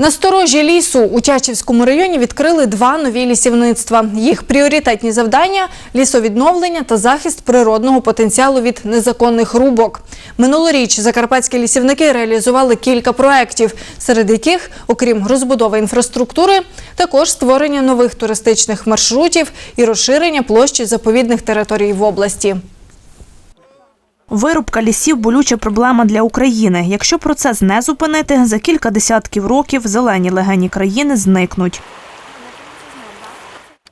На сторожі лісу у Тячівському районі відкрили два нові лісівництва. Їх пріоритетні завдання – лісовідновлення та захист природного потенціалу від незаконних рубок. Минулоріч закарпатські лісівники реалізували кілька проєктів, серед яких, окрім розбудови інфраструктури, також створення нових туристичних маршрутів і розширення площі заповідних територій в області. Вирубка лісів болюча проблема для України. Якщо процес не зупинити, за кілька десятків років зелені легені країни зникнуть.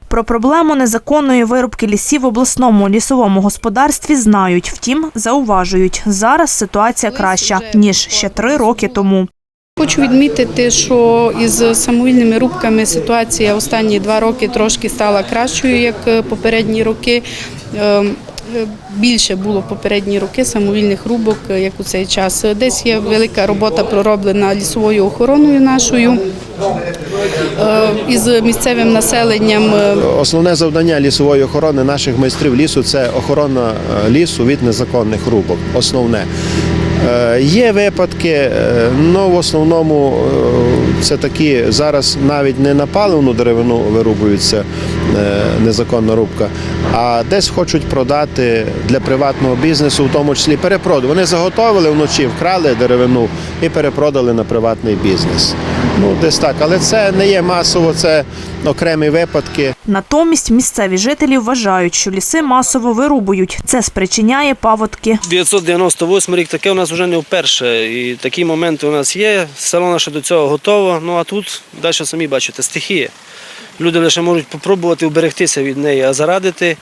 Про проблему незаконної вирубки лісів в обласному лісовому господарстві знають. Втім, зауважують, зараз ситуація краща ніж ще три роки тому. Хочу відмітити, що із самовільними рубками ситуація останні два роки трошки стала кращою, як е, попередні роки. Е, е, Більше було попередні роки самовільних рубок, е, як у цей час. Десь є велика робота пророблена лісовою охороною нашою е, із місцевим населенням. е, Основне завдання лісової охорони наших майстрів лісу це охорона е, лісу від незаконних рубок. Основне. Е, Є випадки, але в основному е, це такі зараз навіть не на паливну деревину вирубується е, незаконна рубка, а десь хочуть продати для приватного бізнесу, в тому числі перепроду. Вони заготовили вночі, вкрали деревину і перепродали на приватний бізнес. Ну, десь так, але це не є масово, це окремі випадки. Натомість місцеві жителі вважають, що ліси масово вирубують. Це спричиняє паводки. 998 рік таке у нас вже не вперше. І такі моменти у нас є. Село наше до цього готово. Ну а тут далі самі бачите, стихія. Люди лише можуть спробувати уберегтися від неї, а зарадити.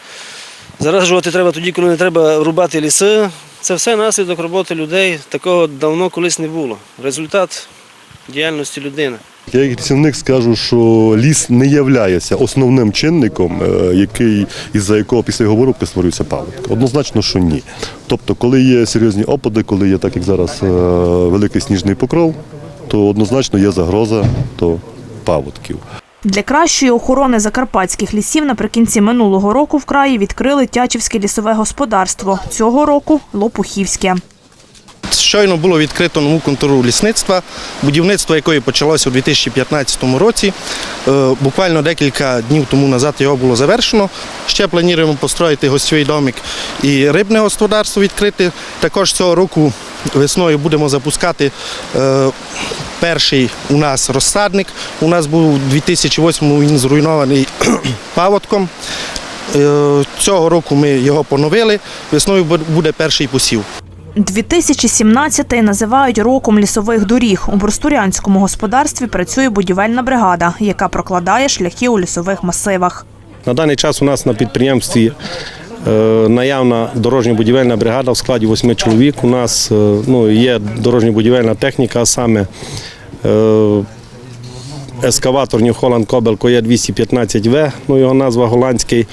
Зараджувати треба тоді, коли не треба рубати ліси. Це все наслідок роботи людей. Такого давно колись не було. Результат діяльності людини. Я як лісівник скажу, що ліс не є основним чинником, е, який, із-за якого після його вирубки створюється паводок. Однозначно, що ні. Тобто, коли є серйозні опади, коли є так, як зараз е, великий сніжний покров, то однозначно є загроза до паводків. Для кращої охорони закарпатських лісів наприкінці минулого року в краї відкрили Тячівське лісове господарство. Цього року Лопухівське. Щойно було відкрито нову контору лісництва, будівництво якої почалося у 2015 році. Е, Буквально декілька днів тому назад його було завершено. Ще плануємо построїти гостьовий домик і рибне господарство відкрити. Також цього року весною будемо запускати е, перший у нас розсадник. У нас був у 2008-му він зруйнований паводком. Е, Цього року ми його поновили. Весною буде перший посів. 2017-й називають роком лісових доріг. У Борстурянському господарстві працює будівельна бригада, яка прокладає шляхи у лісових масивах. На даний час у нас на підприємстві е, наявна дорожньо-будівельна бригада в складі восьми чоловік. У нас е, ну, є дорожньо-будівельна техніка, а саме е, ескаватор New Holland Cobel є 215В, ну, його назва голландський.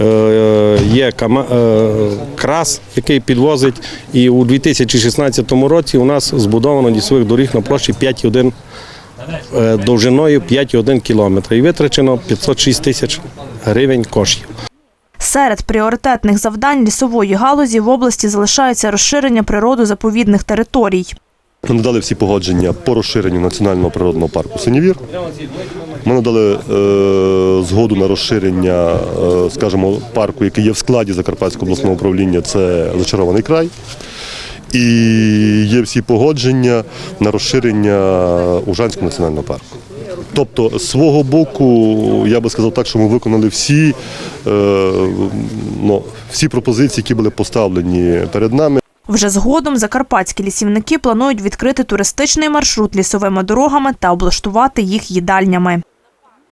Е, Є кама- е, крас, який підвозить. І у 2016 році у нас збудовано лісових доріг на площі 5,1 е, довжиною 5,1 кілометр. І витрачено 506 тисяч гривень коштів. Серед пріоритетних завдань лісової галузі в області залишається розширення природозаповідних територій. Ми надали всі погодження по розширенню національного природного парку Синівір. Ми надали е, згоду на розширення, е, скажімо, парку, який є в складі Закарпатського обласного управління, це зачарований край. І є всі погодження на розширення Ужанського національного парку. Тобто, з свого боку, я би сказав так, що ми виконали всі, е, ну, всі пропозиції, які були поставлені перед нами. Вже згодом закарпатські лісівники планують відкрити туристичний маршрут лісовими дорогами та облаштувати їх їдальнями.